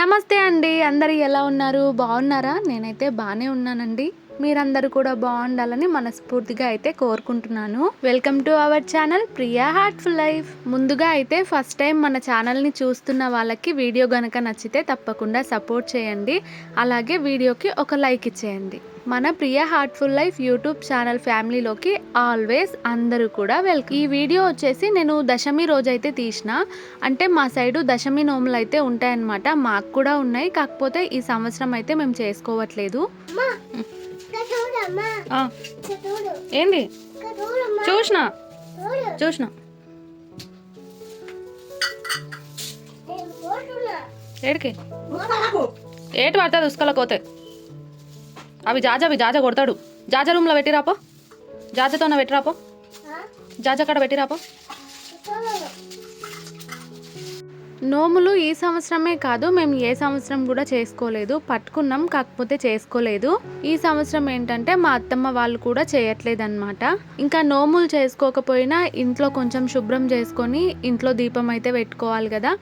నమస్తే అండి. అందరు ఎలా ఉన్నారు? బాగున్నారా? నేనైతే బాగానే ఉన్నానండి. మీరందరూ కూడా బాగుండాలని మనస్ఫూర్తిగా అయితే కోరుకుంటున్నాను. Welcome to our channel Priya heartful life ముందుగా అయితే ఫస్ట్ టైం మన ఛానల్ని చూస్తున్న వాళ్ళకి వీడియో కనుక నచ్చితే తప్పకుండా సపోర్ట్ చేయండి. అలాగే వీడియోకి ఒక లైక్ ఇచ్చేయండి. మన Priya heartful life YouTube channel ఫ్యామిలీలోకి always అందరూ కూడా వెల్కమ్ ఈ వీడియో వచ్చేసి నేను దశమి రోజైతే తీసిన. అంటే మా సైడు దశమి నోములు అయితే ఉంటాయన్నమాట. మాకు కూడా ఉన్నాయి. కాకపోతే ఈ సంవత్సరం అయితే మేము చేసుకోవట్లేదు. ఏంది? చూసిన? చూసిన? ఏడికి? ఏటి పడుతుంది ఉసుకలకోతే అవి జాజ అవి జాజ కొడతాడు. జాజ రూమ్లో పెట్టిరాపో జాజతో పెట్టిరాపో జాజ కాడ పెట్టిరాపో నోములు ఈ సంవత్సరమే కాదు మేము ఏ సంవత్సరం కూడా చేసుకోలేదు. పట్టుకున్నాం కాకపోతే చేసుకోలేదు. ఈ సంవత్సరం ఏంటంటే మా అత్తమ్మ వాళ్ళు కూడా చేయట్లేదు అనమాట ఇంకా నోములు చేసుకోకపోయినా ఇంట్లో కొంచెం శుభ్రం చేసుకొని ఇంట్లో దీపం అయితే పెట్టుకోవాలి కదా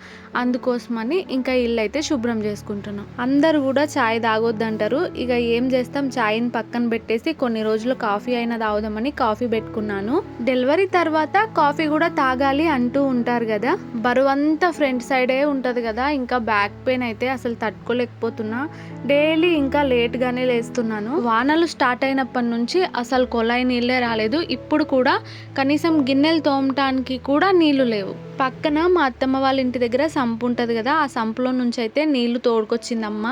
అందుకోసమని ఇంకా ఇల్లు అయితే శుభ్రం చేసుకుంటున్నాం. అందరు కూడా చాయ్ తాగొద్దంటారు. ఇక ఏం చేస్తాం? చాయ్ని పక్కన పెట్టేసి కొన్ని రోజులు కాఫీ అయినా తాగుదామని కాఫీ పెట్టుకున్నాను. డెలివరీ తర్వాత కాఫీ కూడా తాగాలి అంటూ ఉంటారు కదా బరువంతా ఫ్రెండ్స్ సైడే ఉంటుంది కదా ఇంకా బ్యాక్ పెయిన్ అయితే అసలు తట్టుకోలేకపోతున్నా. డైలీ ఇంకా లేట్గానే లేస్తున్నాను. వానలు స్టార్ట్ అయినప్పటి నుంచి అసలు కొలాయి నీళ్ళే రాలేదు. ఇప్పుడు కూడా కనీసం గిన్నెలు తోమటానికి కూడా నీళ్ళు లేవు. పక్కన మా అత్తమ్మ వాళ్ళ ఇంటి దగ్గర సంపు ఉంటుంది కదా ఆ సంపులో నుంచి అయితే నీళ్ళు తోడుకొచ్చిందమ్మ.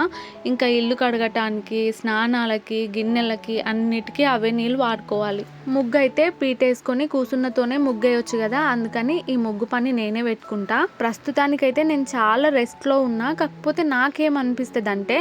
ఇంకా ఇల్లు కడగటానికి స్నానాలకి గిన్నెలకి అన్నిటికీ అవే నీళ్ళు వాడుకోవాలి. ముగ్గు అయితే పీటేసుకొని కూసున్నతోనే ముగ్గు వేయొచ్చు కదా అందుకని ఈ ముగ్గు పని నేనే పెట్టుకుంటా. ప్రస్తుతానికైతే నేను చాలా రెస్ట్లో ఉన్నా కాకపోతే నాకేమనిపిస్తుంది అంటే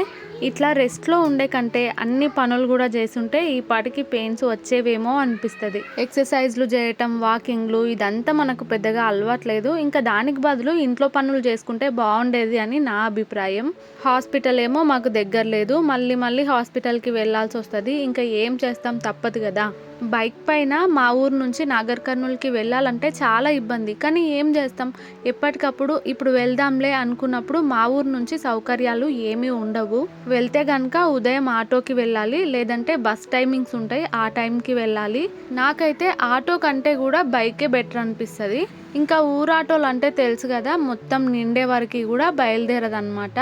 ఇట్లా రెస్ట్లో ఉండే కంటే అన్ని పనులు కూడా చేస్తుంటే ఈ పాటికి పెయిన్స్ వచ్చేవేమో అనిపిస్తుంది. ఎక్సర్సైజ్లు చేయటం వాకింగ్లు ఇదంతా మనకు పెద్దగా అలవాట్లేదు. ఇంకా దానికి బదులు ఇంట్లో పనులు చేసుకుంటే బాగుండేది అని నా అభిప్రాయం. హాస్పిటల్ ఏమో మాకు దగ్గర లేదు. మళ్ళీ మళ్ళీ హాస్పిటల్కి వెళ్ళాల్సి వస్తుంది. ఇంకా ఏం చేస్తాం తప్పదు కదా. బైక్ పైన మా ఊరు నుంచి నాగర్ కర్నూలుకి వెళ్ళాలంటే చాలా ఇబ్బంది. కానీ ఏం చేస్తాం? ఎప్పటికప్పుడు ఇప్పుడు వెళ్దాంలే అనుకున్నప్పుడు మా ఊరు నుంచి సౌకర్యాలు ఏమీ ఉండవు. వెళ్తే కనుక ఉదయం ఆటోకి వెళ్ళాలి లేదంటే బస్ టైమింగ్స్ ఉంటాయి ఆ టైంకి వెళ్ళాలి. నాకైతే ఆటో కంటే కూడా బైకే బెటర్ అనిపిస్తుంది. ఇంకా ఊరాటోలు అంటే తెలుసు కదా మొత్తం నిండే వరకు కూడా బయలుదేరదన్నమాట.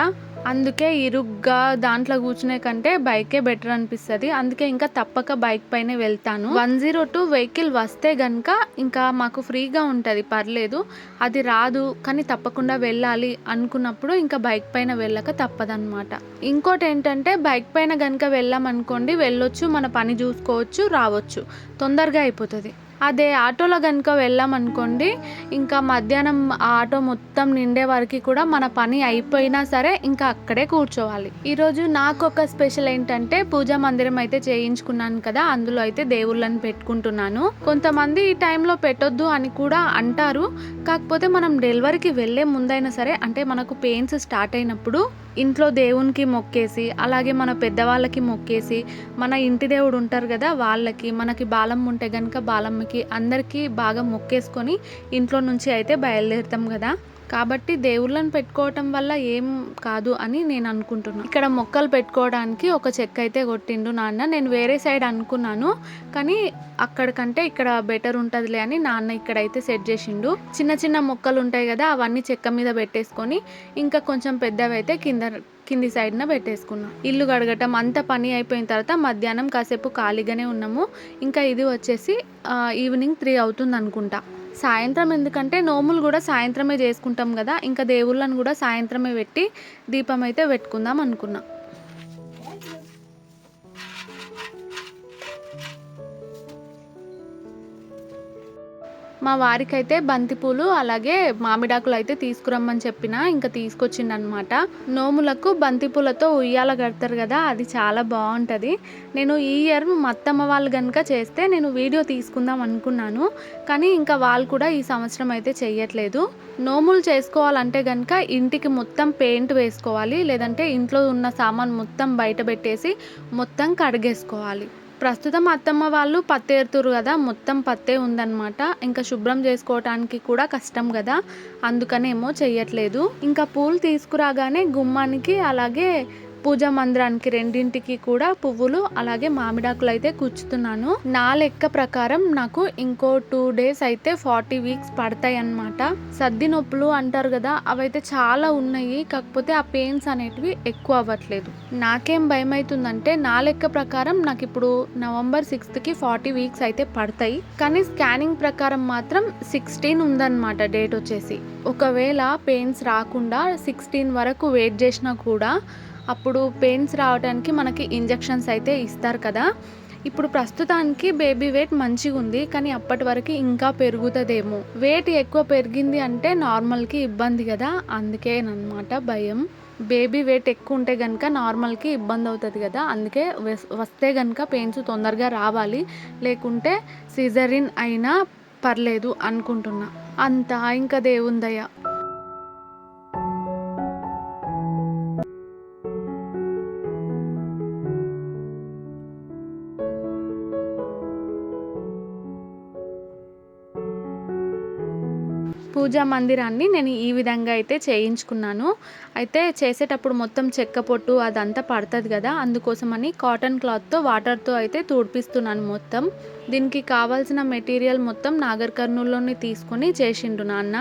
అందుకే ఇరుగ్గా దాంట్లో కూర్చునే కంటే బైకే బెటర్ అనిపిస్తుంది. అందుకే ఇంకా తప్పక బైక్ పైనే వెళ్తాను. వన్ జీరో టూ వెహికల్ వస్తే గనక ఇంకా మాకు ఫ్రీగా ఉంటుంది. పర్లేదు అది రాదు కానీ తప్పకుండా వెళ్ళాలి అనుకున్నప్పుడు ఇంకా బైక్ పైన వెళ్ళక తప్పదనమాట ఇంకోటి ఏంటంటే బైక్ పైన గనక వెళ్ళామనుకోండి వెళ్ళొచ్చు మన పని చూసుకోవచ్చు రావచ్చు. తొందరగా అయిపోతుంది. అదే ఆటోలో కనుక వెళ్ళామనుకోండి ఇంకా మధ్యాహ్నం ఆ ఆటో మొత్తం నిండే వరకు కూడా మన పని అయిపోయినా సరే ఇంకా అక్కడే కూర్చోవాలి. ఈరోజు నాకు ఒక స్పెషల్ ఏంటంటే పూజా మందిరం అయితే చేయించుకున్నాను కదా అందులో అయితే దేవుళ్ళని పెట్టుకుంటున్నాను. కొంతమంది ఈ టైంలో పెట్టొద్దు అని కూడా అంటారు కాకపోతే మనం డెలివరీకి వెళ్ళే ముందైనా సరే అంటే మనకు పెయిన్స్ స్టార్ట్ అయినప్పుడు ఇంట్లో దేవునికి మొక్కేసి అలాగే మన పెద్దవాళ్ళకి మొక్కేసి మన ఇంటి దేవుడు ఉంటారు కదా వాళ్ళకి మనకి బాలం ఉంటే కనుక బాలమ్మకి అందరికీ బాగా మొక్కేసుకొని ఇంట్లో నుంచి అయితే బయలుదేరుతాం కదా. కాబట్టి దేవుళ్ళని పెట్టుకోవటం వల్ల ఏం కాదు అని నేను అనుకుంటున్నాను ఇక్కడ మొక్కలు పెట్టుకోవడానికి ఒక చెక్క అయితే కొట్టిండు నాన్న. నేను వేరే సైడ్ అనుకున్నాను కానీ అక్కడికంటే ఇక్కడ బెటర్ ఉంటుందిలే అని నాన్న ఇక్కడైతే సెట్ చేసిండు. చిన్న చిన్న మొక్కలు ఉంటాయి కదా అవన్నీ చెక్క మీద పెట్టేసుకొని ఇంకా కొంచెం పెద్దవి అయితే కింద కింది సైడ్న పెట్టేసుకున్నాం. ఇల్లు కడగటం అంత పని అయిపోయిన తర్వాత మధ్యాహ్నం కాసేపు ఖాళీగానే ఉన్నాము. ఇంకా ఇది వచ్చేసి ఈవినింగ్ త్రీ అవుతుంది అనుకుంటా. సాయంత్రం ఎందుకంటే నోములు కూడా సాయంత్రమే చేసుకుంటాం కదా ఇంకా దేవుళ్ళని కూడా సాయంత్రమే పెట్టి దీపం అయితే పెట్టుకుందాం అనుకున్నా. మా వారికైతే బంతిపూలు అలాగే మామిడాకులు అయితే తీసుకురమ్మని చెప్పిన ఇంకా తీసుకొచ్చిండనమాట. నోములకు బంతిపూలతో ఉయ్యాల కడతారు కదా అది చాలా బాగుంటుంది. నేను ఈ ఇయర్ మా అత్తమ్మ వాళ్ళు కనుక చేస్తే నేను వీడియో తీసుకుందాం అనుకున్నాను కానీ ఇంకా వాళ్ళు కూడా ఈ సంవత్సరం అయితే చెయ్యట్లేదు. నోములు చేసుకోవాలంటే కనుక ఇంటికి మొత్తం పెయింట్ వేసుకోవాలి లేదంటే ఇంట్లో ఉన్న సామాన్ మొత్తం బయట పెట్టేసి మొత్తం కడిగేసుకోవాలి. ప్రస్తుతం అత్తమ్మ వాళ్ళు పత్తేరుతురు కదా మొత్తం పత్తే ఉందన్నమాట. ఇంకా శుభ్రం చేసుకోవటానికి కూడా కష్టం కదా అందుకనేమో చెయ్యట్లేదు. ఇంకా పూలు తీసుకురాగానే గుమ్మానికి అలాగే పూజ మందిరానికి రెండింటికి కూడా పువ్వులు అలాగే మామిడాకులు అయితే కూర్చుతున్నాను. నా లెక్క ప్రకారం నాకు ఇంకో టూ డేస్ అయితే ఫార్టీ వీక్స్ పడతాయి అన్నమాట సర్ది నొప్పులు అంటారు కదా అవైతే చాలా ఉన్నాయి కాకపోతే ఆ పెయిన్స్ అనేటివి ఎక్కువ అవ్వట్లేదు. నాకేం భయం అవుతుందంటే నా లెక్క ప్రకారం నాకు ఇప్పుడు నవంబర్ సిక్స్త్కి ఫార్టీ వీక్స్ అయితే పడతాయి. కానీ స్కానింగ్ ప్రకారం మాత్రం సిక్స్టీన్ ఉందన్నమాట డేట్ వచ్చేసి. ఒకవేళ పెయిన్స్ రాకుండా సిక్స్టీన్ వరకు వెయిట్ చేసినా కూడా అప్పుడు పెయిన్స్ రావడానికి మనకి ఇంజెక్షన్స్ అయితే ఇస్తారు కదా. ఇప్పుడు ప్రస్తుతానికి బేబీ వెయిట్ మంచిగా ఉంది కానీ అప్పటి వరకు ఇంకా పెరుగుతుందేమో. వెయిట్ ఎక్కువ పెరిగింది అంటే నార్మల్కి ఇబ్బంది కదా. అందుకేనమాట భయం. బేబీ వెయిట్ ఎక్కువ ఉంటే కనుక నార్మల్కి ఇబ్బంది అవుతుంది కదా. అందుకే వస్- వస్తే కనుక పెయిన్స్ తొందరగా రావాలి. లేకుంటే సిజరిన్ అయినా పర్లేదు అనుకుంటున్నా. అంతా ఇంకా దేవుందయ్య పూజా మందిరాన్ని నేను ఈ విధంగా అయితే చేయించుకున్నాను. అయితే చేసేటప్పుడు మొత్తం చెక్క పొట్టు అదంతా పడుతుంది కదా అందుకోసమని కాటన్ క్లాత్తో వాటర్తో అయితే తుడిపిస్తున్నాను మొత్తం. దీనికి కావాల్సిన మెటీరియల్ మొత్తం నాగర్ కర్నూల్లోనే తీసుకొని చేసిండు నాన్న.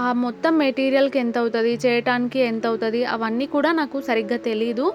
ఆ మొత్తం మెటీరియల్కి ఎంత అవుతుంది చేయటానికి ఎంత అవుతుంది అవన్నీ కూడా నాకు సరిగ్గా తెలియదు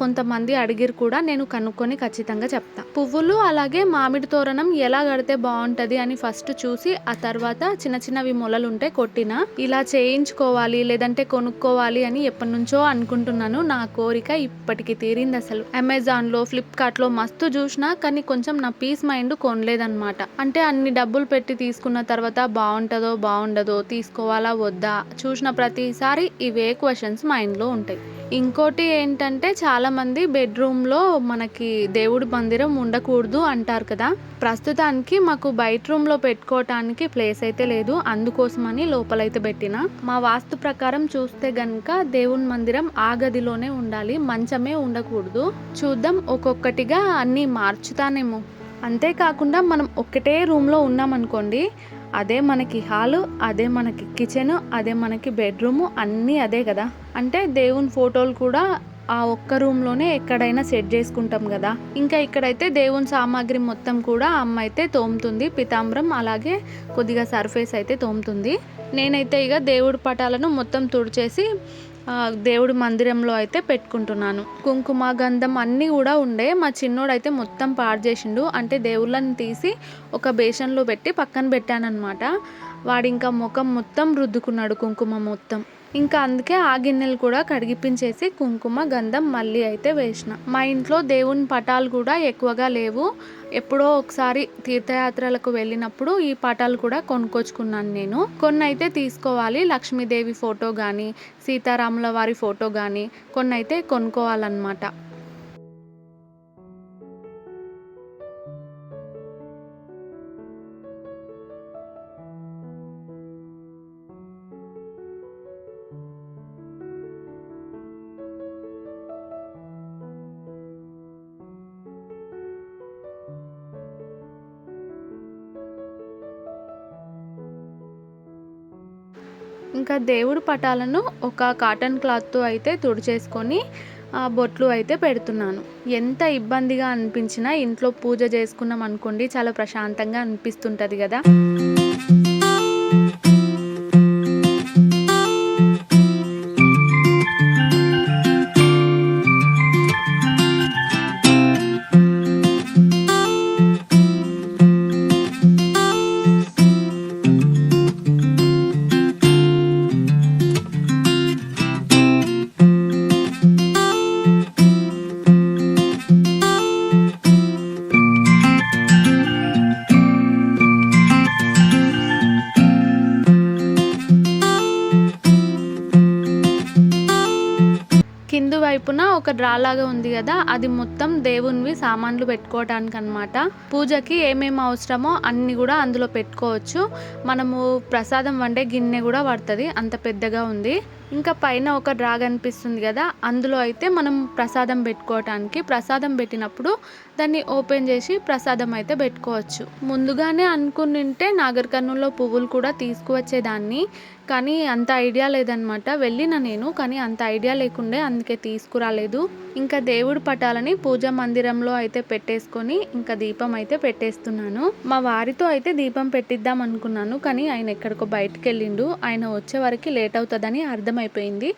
కొంతమంది అడిగిరు కూడా నేను కనుక్కొని ఖచ్చితంగా చెప్తా. పువ్వులు అలాగే మామిడి తోరణం ఎలా కడితే బాగుంటుంది అని ఫస్ట్ చూసి ఆ తర్వాత చిన్న చిన్నవి మొలలు ఉంటే కొట్టిన ఇలా చేయించుకోవాలి లేదంటే కొనుక్కోవాలి అని ఎప్పటి నుంచో అనుకుంటున్నాను. నా కోరిక ఇప్పటికి తీరింది అసలు. అమెజాన్లో ఫ్లిప్కార్ట్లో మస్తు చూసినా కానీ కొంచెం నా పీస్ మైండ్ కొనలేదన్నమాట. అంటే అన్ని డబ్బులు పెట్టి తీసుకున్న తర్వాత బాగుంటుందో బాగుండదో తీసుకోవాలా వద్దా? చూసిన ప్రతిసారి ఇవే క్వశ్చన్స్ మైండ్లో ఉంటాయి. ఇంకోటి ఏంటంటే చాలామంది బెడ్రూమ్లో మనకి దేవుడి మందిరం ఉండకూడదు అంటారు కదా. ప్రస్తుతానికి మాకు బయట రూమ్లో పెట్టుకోవటానికి ప్లేస్ అయితే లేదు. అందుకోసమని లోపలైతే పెట్టిన. మా వాస్తు ప్రకారం చూస్తే గనుక దేవుని మందిరం ఆ గదిలోనే ఉండాలి. మంచమే ఉండకూడదు. చూద్దాం ఒక్కొక్కటిగా అన్నీ మార్చుతానేమో. అంతేకాకుండా మనం ఒక్కటే రూమ్లో ఉన్నామనుకోండి అదే మనకి హాలు అదే మనకి కిచెన్ అదే మనకి బెడ్రూము అన్నీ అదే కదా. అంటే దేవుని ఫోటోలు కూడా ఆ ఒక్క రూమ్లోనే ఎక్కడైనా సెట్ చేసుకుంటాం కదా. ఇంకా ఇక్కడైతే దేవుని సామాగ్రి మొత్తం కూడా అమ్మ అయితే తోముతుంది పితాంబరం అలాగే కొద్దిగా సర్ఫేస్ అయితే తోముతుంది. నేనైతే ఇక దేవుడి పటాలను మొత్తం తుడిచేసి దేవుడి మందిరంలో అయితే పెట్టుకుంటున్నాను. కుంకుమ గంధం అన్నీ కూడా ఉండే. మా చిన్నోడైతే మొత్తం పాడు చేసిండు. అంటే దేవుళ్ళని తీసి ఒక బేషన్లో పెట్టి పక్కన పెట్టానమాట వాడు ఇంకా ముఖం మొత్తం రుద్దుకున్నాడు కుంకుమ మొత్తం. ఇంకా అందుకే ఆ గిన్నెలు కూడా కడిగిపించేసి కుంకుమ గంధం మళ్ళీ అయితే వేసిన. మా ఇంట్లో దేవుని పటాలు కూడా ఎక్కువగా లేవు. ఎప్పుడో ఒకసారి తీర్థయాత్రలకు వెళ్ళినప్పుడు ఈ పటాలు కూడా కొనుక్కొచ్చుకున్నాను నేను. కొన్ని అయితే తీసుకోవాలి. లక్ష్మీదేవి ఫోటో కానీ సీతారాముల వారి ఫోటో కానీ కొన్ని అయితే కొనుక్కోవాలన్నమాట. ఇంకా దేవుడు పటాలను ఒక కాటన్ క్లాత్తో అయితే తుడిచేసుకొని ఆ, బొట్లు అయితే పెడుతున్నాను. ఎంత ఇబ్బందిగా అనిపించినా ఇంట్లో పూజ చేసుకున్నాం అనుకోండి చాలా ప్రశాంతంగా అనిపిస్తుంటుంది కదా. ఒక డ్రా లాగా ఉంది కదా అది మొత్తం దేవునివి సామాన్లు పెట్టుకోవటానికి అనమాట పూజకి ఏమేమి అవసరమో అన్నీ కూడా అందులో పెట్టుకోవచ్చు. మనము ప్రసాదం వండే గిన్నె కూడా పడుతుంది అంత పెద్దగా ఉంది. ఇంకా పైన ఒక డ్రా కనిపిస్తుంది కదా అందులో అయితే మనం ప్రసాదం పెట్టుకోవటానికి ప్రసాదం పెట్టినప్పుడు దాన్ని ఓపెన్ చేసి ప్రసాదం అయితే పెట్టుకోవచ్చు. ముందుగానే అనుకునింటే నాగర్కర్నూల్లో పువ్వులు కూడా తీసుకువచ్చేదాన్ని. కానీ అంత ఐడియా లేదనమాట వెళ్ళిన నేను కానీ అంత ఐడియా లేకుండే అందుకే తీసుకురాలేదు. ఇంకా దేవుడు పటాలని పూజా మందిరంలో అయితే పెట్టేసుకొని ఇంకా దీపం అయితే పెట్టేస్తున్నాను. మా వారితో అయితే దీపం పెట్టిద్దాం అనుకున్నాను కానీ ఆయన ఎక్కడికో బయటకు వెళ్ళిండు ఆయన వచ్చే వరకు లేట్ అవుతుందని అర్థమైపోయింది.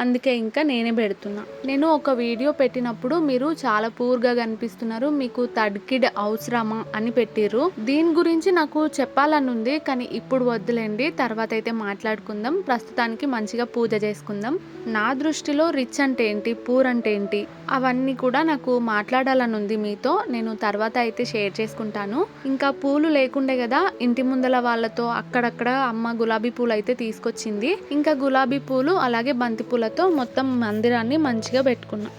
అందుకే ఇంకా నేనే పెడుతున్నా. నేను ఒక వీడియో పెట్టినప్పుడు మీరు చాలా పూర్గా కనిపిస్తున్నారు మీకు థర్డ్ కిడ్ అవసరమా అని పెట్టిర్రు. దీని గురించి నాకు చెప్పాలని ఉంది కానీ ఇప్పుడు వద్దులేండి తర్వాత అయితే మాట్లాడుకుందాం. ప్రస్తుతానికి మంచిగా పూజ చేసుకుందాం. నా దృష్టిలో రిచ్ అంటే ఏంటి పూర్ అంటే ఏంటి అవన్నీ కూడా నాకు మాట్లాడాలని ఉంది మీతో. నేను తర్వాత అయితే షేర్ చేసుకుంటాను. ఇంకా పూలు లేకుండే కదా ఇంటి ముందల వాళ్ళతో అక్కడక్కడ అమ్మ గులాబీ పూలు అయితే తీసుకొచ్చింది. ఇంకా గులాబీ పూలు అలాగే బంతి పూలతో మొత్తం మందిరాన్ని మంచిగా పెట్టుకున్నా.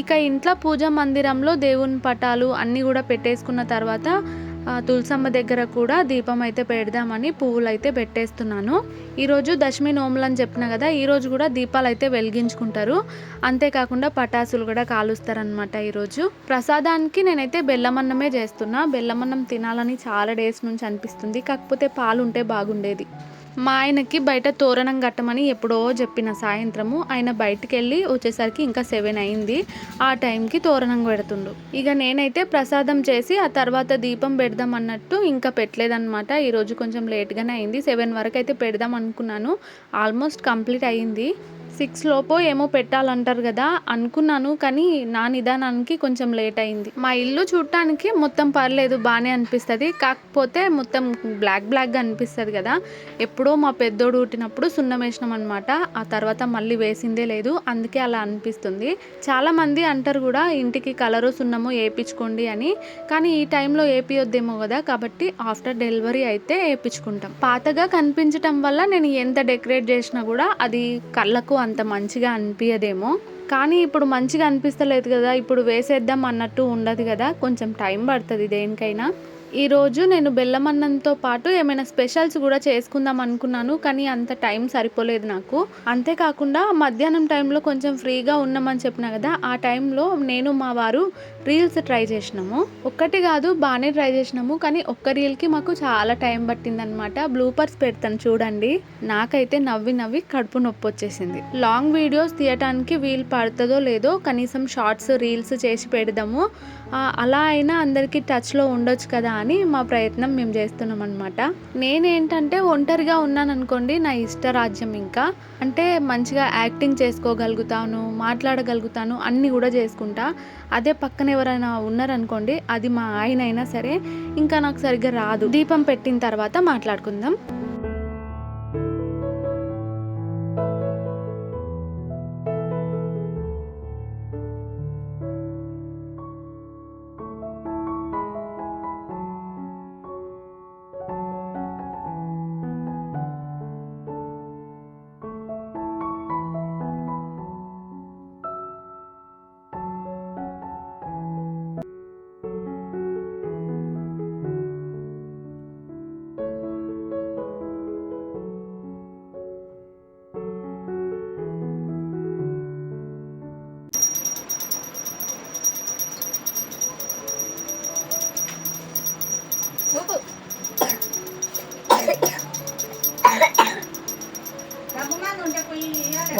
ఇక ఇంట్లో పూజ మందిరంలో దేవుని పటాలు అన్నీ కూడా పెట్టేసుకున్న తర్వాత తులసమ్మ దగ్గర కూడా దీపం అయితే పెడదామని పువ్వులు అయితే పెట్టేస్తున్నాను. ఈరోజు దశమి నోములు అని చెప్పిన కదా ఈరోజు కూడా దీపాలు అయితే వెలిగించుకుంటారు. అంతేకాకుండా పటాసులు కూడా కాలుస్తారనమాట ఈరోజు ప్రసాదానికి నేనైతే బెల్లమన్నమే చేస్తున్నా. బెల్లమన్నం తినాలని చాలా డేస్ నుంచి అనిపిస్తుంది. కాకపోతే పాలు ఉంటే బాగుండేది. మా ఆయనకి బయట తోరణం కట్టమని ఎప్పుడో చెప్పిన సాయంత్రము ఆయన బయటికి వెళ్ళి వచ్చేసరికి ఇంకా సెవెన్ అయింది. ఆ టైంకి తోరణం పెడుతుండు. ఇక నేనైతే ప్రసాదం చేసి ఆ తర్వాత దీపం పెడదాం అన్నట్టు ఇంకా పెట్టలేదన్నమాట. ఈరోజు కొంచెం లేట్గానే అయింది. సెవెన్ వరకు అయితే పెడదాం అనుకున్నాను. ఆల్మోస్ట్ కంప్లీట్ అయ్యింది సిక్స్ లోపో ఏమో పెట్టాలంటారు కదా అనుకున్నాను కానీ నా నిదానానికి కొంచెం లేట్ అయింది. మా ఇల్లు చూడటానికి మొత్తం పర్లేదు బాగానే అనిపిస్తుంది. కాకపోతే మొత్తం బ్లాక్ బ్లాక్గా అనిపిస్తుంది కదా. ఎప్పుడో మా పెద్దోడు పుట్టినప్పుడు సున్నం వేసినాం అనమాట ఆ తర్వాత మళ్ళీ వేసిందే లేదు అందుకే అలా అనిపిస్తుంది. చాలామంది అంటారు కూడా ఇంటికి కలరు సున్నము వేయించుకోండి అని. కానీ ఈ టైంలో వేపియొద్దేమో కదా కాబట్టి ఆఫ్టర్ డెలివరీ అయితే వేయించుకుంటాం పాతగా కనిపించటం వల్ల నేను ఎంత డెకరేట్ చేసినా కూడా అది కళ్ళకు అంత మంచిగా అనిపించదేమో కానీ ఇప్పుడు మంచిగా అనిపిస్తలేదు కదా ఇప్పుడు వేసేద్దాం అన్నట్టు ఉండదు కదా కొంచెం టైం పడుతుంది దేనికైనా. ఈరోజు నేను బెల్లమన్నంతో పాటు ఏమైనా స్పెషల్స్ కూడా చేసుకుందాం అనుకున్నాను కానీ అంత టైం సరిపోలేదు నాకు. అంతేకాకుండా మధ్యాహ్నం టైంలో కొంచెం ఫ్రీగా ఉన్నామని చెప్పిన కదా ఆ టైంలో నేను మా వారు రీల్స్ ట్రై చేసినాము. ఒక్కటి కాదు బాగానే ట్రై చేసినాము కానీ ఒక్క రీల్కి మాకు చాలా టైం పట్టిందనమాట బ్లూపర్స్ పెడతాను చూడండి. నాకైతే నవ్వి నవ్వి కడుపు నొప్పి వచ్చేసింది. లాంగ్ వీడియోస్ తీయటానికి వీలు పడుతుందో లేదో కనీసం షార్ట్స్ రీల్స్ చేసి పెడదాము. అలా అయినా అందరికీ టచ్లో ఉండొచ్చు కదా అని మా ప్రయత్నం మేము చేస్తున్నాం అనమాట నేనేంటంటే ఒంటరిగా ఉన్నాను అనుకోండి నా ఇష్ట రాజ్యం ఇంకా. అంటే మంచిగా యాక్టింగ్ చేసుకోగలుగుతాను మాట్లాడగలుగుతాను అన్నీ కూడా చేసుకుంటా. అదే పక్కన ఎవరైనా ఉన్నారనుకోండి అది మా ఆయన అయినా సరే ఇంకా నాకు సరిగ్గా రాదు. దీపం పెట్టిన తర్వాత మాట్లాడుకుందాం.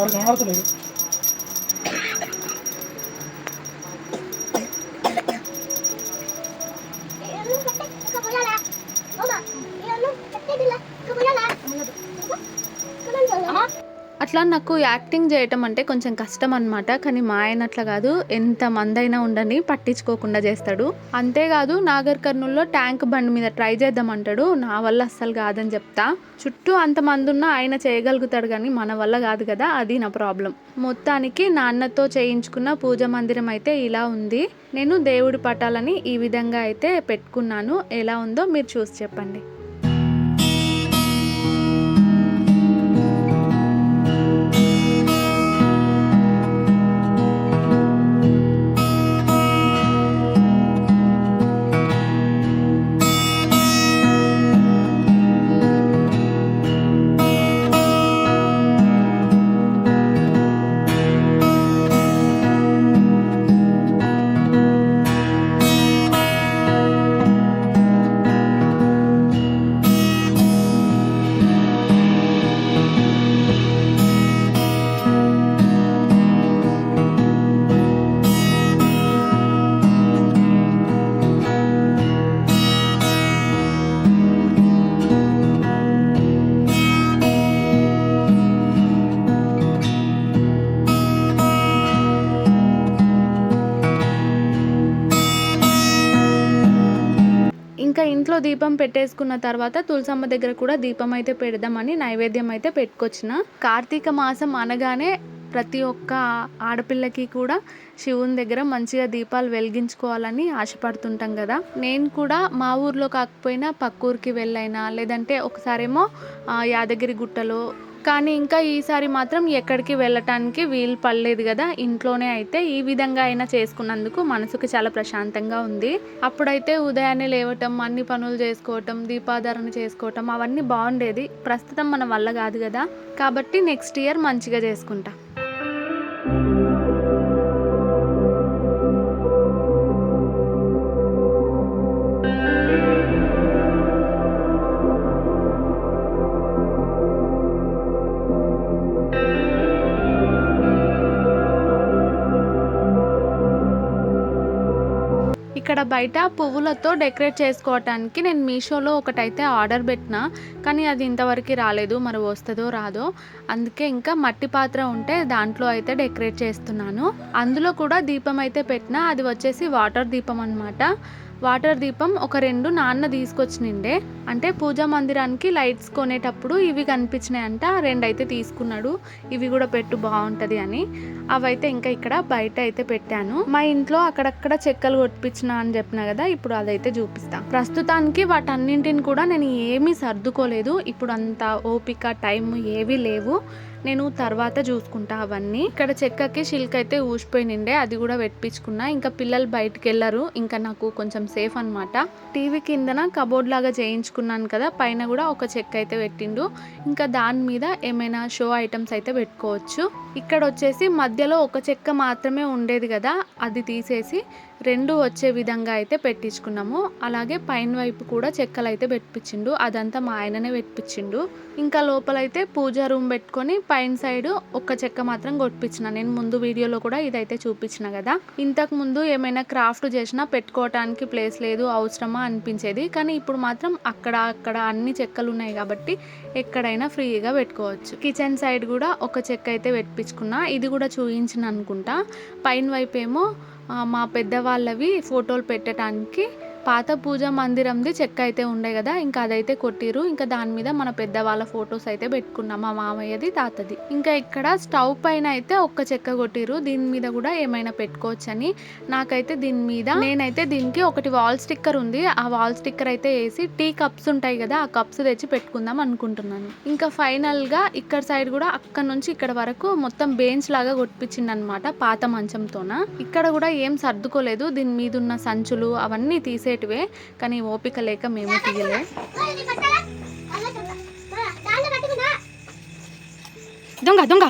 వాడు కనబడతలేదు నాకు యాక్టింగ్ చేయటం అంటే కొంచెం కష్టం అనమాట కానీ మా ఆయన అట్లా కాదు. ఎంత మందైనా ఉండని పట్టించుకోకుండా చేస్తాడు. అంతేకాదు నాగర్ కర్నూల్లో ట్యాంక్ బండి మీద ట్రై చేద్దామంటాడు నా వల్ల అస్సలు కాదని చెప్తా. చుట్టూ అంతమంది ఉన్నా ఆయన చేయగలుగుతాడు కానీ మన వల్ల కాదు కదా అది నా ప్రాబ్లం. మొత్తానికి నాన్నతో చేయించుకున్న పూజ మందిరం అయితే ఇలా ఉంది. నేను దేవుడి పటాలని ఈ విధంగా అయితే పెట్టుకున్నాను. ఎలా ఉందో మీరు చూసి చెప్పండి. దీపం పెట్టేసుకున్న తర్వాత తులసమ్మ దగ్గర కూడా దీపం అయితే పెడదామని నైవేద్యం అయితే పెట్టుకొచ్చిన. కార్తీక మాసం అనగానే ప్రతి ఒక్క ఆడపిల్లకి కూడా శివుని దగ్గర మంచిగా దీపాలు వెలిగించుకోవాలని ఆశపడుతుంటాం కదా. నేను కూడా మా ఊర్లో కాకపోయినా పక్క ఊరికి వెళ్ళైనా లేదంటే ఒకసారేమో యాదగిరి గుట్టలో కానీ ఇంకా ఈసారి మాత్రం ఎక్కడికి వెళ్ళటానికి వీలు పడలేదు కదా. ఇంట్లోనే అయితే ఈ విధంగా అయినా చేసుకున్నందుకు మనసుకు చాలా ప్రశాంతంగా ఉంది. అప్పుడైతే ఉదయాన్నే లేవటం అన్ని పనులు చేసుకోవటం దీపాధారణ చేసుకోవటం అవన్నీ బాగుండేది. ప్రస్తుతం మన వల్ల కాదు కదా. కాబట్టి నెక్స్ట్ ఇయర్ మంచిగా చేసుకుంటా. బయట పువ్వులతో డెకరేట్ చేసుకోవటానికి నేను మీషోలో ఒకటైతే ఆర్డర్ పెట్టిన కానీ అది ఇంతవరకు రాలేదు మరి వస్తుందో రాదో. అందుకే ఇంకా మట్టి పాత్ర ఉంటే దాంట్లో అయితే డెకరేట్ చేస్తున్నాను. అందులో కూడా దీపం అయితే పెట్టిన అది వచ్చేసి వాటర్ దీపం అన్నమాట. వాటర్ దీపం ఒక రెండు నాన్న తీసుకొచ్చినిండే. అంటే పూజా మందిరానికి లైట్స్ కొనేటప్పుడు ఇవి కనిపించినాయంట. రెండు అయితే తీసుకున్నాడు. ఇవి కూడా పెట్టు బాగుంటుంది అని. అవైతే ఇంకా ఇక్కడ బయట అయితే పెట్టాను. మా ఇంట్లో అక్కడక్కడ చెక్కలు కొట్టించిన అని చెప్పిన కదా ఇప్పుడు అదైతే చూపిస్తా. ప్రస్తుతానికి వాటన్నింటిని కూడా నేను ఏమీ సర్దుకోలేదు. ఇప్పుడు అంత ఓపిక టైం ఏవి లేవు. నేను తర్వాత చూసుకుంటా అవన్నీ. ఇక్కడ చెక్కకి షిల్క్ అయితే ఊసిపోయినిండే అది కూడా పెట్టించుకున్నా. ఇంకా పిల్లలు బయటికి వెళ్ళరు. ఇంకా నాకు కొంచెం సేఫ్ అన్నమాట. టీవీ కిందన కబోర్డ్ లాగా తీసుకున్నాను కదా పైన కూడా ఒక చెక్క అయితే పెట్టిండు. ఇంకా దాని మీద ఏమైనా షో ఐటమ్స్ అయితే పెట్టుకోవచ్చు. ఇక్కడ వచ్చేసి మధ్యలో ఒక చెక్క మాత్రమే ఉండేది కదా అది తీసేసి రెండు వచ్చే విధంగా అయితే పెట్టించుకున్నాము. అలాగే పైన వైపు కూడా చెక్కలు అయితే పెట్టించిండు అదంతా మా ఆయననే పెట్టించిండు ఇంకా లోపలైతే పూజా రూమ్ పెట్టుకొని పైన సైడ్ ఒక్క చెక్క మాత్రం కొట్టించిన నేను ముందు వీడియోలో కూడా ఇదైతే చూపించిన కదా. ఇంతకు ముందు ఏమైనా క్రాఫ్ట్ చేసినా పెట్టుకోవటానికి ప్లేస్ లేదు అవసరమా అనిపించేది. కానీ ఇప్పుడు మాత్రం అక్కడ అక్కడ అన్ని చెక్కలు ఉన్నాయి కాబట్టి ఎక్కడైనా ఫ్రీగా పెట్టుకోవచ్చు. కిచెన్ సైడ్ కూడా ఒక చెక్క అయితే పెట్టించుకున్నా ఇది కూడా చూయించిన అనుకుంటా. పైన వైపు ఏమో మా పెద్దవాళ్ళవి ఫోటోలు పెట్టడానికి పాత పూజ మందిరంది చెక్క అయితే ఉండే కదా ఇంకా అదైతే కొట్టిరు ఇంకా దాని మీద మన పెద్దవాళ్ళ ఫొటోస్ అయితే పెట్టుకున్నాం. మా మామయ్యది తాతది. ఇంకా ఇక్కడ స్టవ్ పైన అయితే ఒక్క చెక్క కొట్టిరు దీని మీద కూడా ఏమైనా పెట్టుకోవచ్చని నాకైతే దీని మీద నేనైతే దీనికి ఒకటి వాల్ స్టిక్కర్ ఉంది. ఆ వాల్ స్టిక్కర్ అయితే వేసి టీ కప్స్ ఉంటాయి కదా ఆ కప్స్ తెచ్చి పెట్టుకుందాం అనుకుంటున్నాను. ఇంకా ఫైనల్గా ఇక్కడ సైడ్ కూడా అక్కడ నుంచి ఇక్కడ వరకు మొత్తం బెంచ్ లాగా కొట్టించింది అనమాట పాత మంచంతోన. ఇక్కడ కూడా ఏం సర్దుకోలేదు. దీని మీద ఉన్న సంచులు అవన్నీ తీసేటివే కానీ ఓపిక లేక మేము తీయలే. దొంగ దొంగ.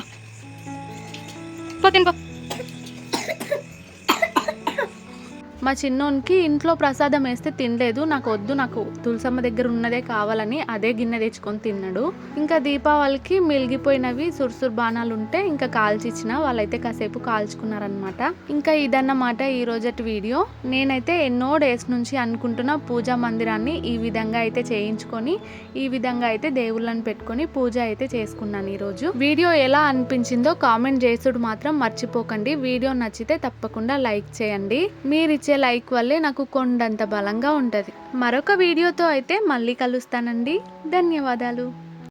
పో తినుకో. మా చిన్నోనికి ఇంట్లో ప్రసాదం వేస్తే తినలేదు. నాకు వద్దు నాకు తులసమ్మ దగ్గర ఉన్నదే కావాలని అదే గిన్నె తెచ్చుకొని తిన్నాడు. ఇంకా దీపావళికి మిలిగిపోయినవి సుర్సుర్ బాణాలు ఉంటే ఇంకా కాల్చిచ్చిన వాళ్ళైతే కాసేపు కాల్చుకున్నారనమాట ఇంకా ఇదన్నమాట ఈ రోజటి వీడియో. నేనైతే ఎన్నో డేస్ నుంచి అనుకుంటున్న పూజా మందిరాన్ని ఈ విధంగా అయితే చేయించుకొని ఈ విధంగా అయితే దేవుళ్ళని పెట్టుకొని పూజ అయితే చేసుకున్నాను ఈరోజు. వీడియో ఎలా అనిపించిందో కామెంట్ చేసుడు మాత్రం మర్చిపోకండి. వీడియో నచ్చితే తప్పకుండా లైక్ చేయండి. మీరిచ్చే లైక్ వల్లే నాకు కొండంత బలంగా ఉంటుంది. మరొక వీడియోతో అయితే మళ్ళీ కలుస్తానండి. ధన్యవాదాలు.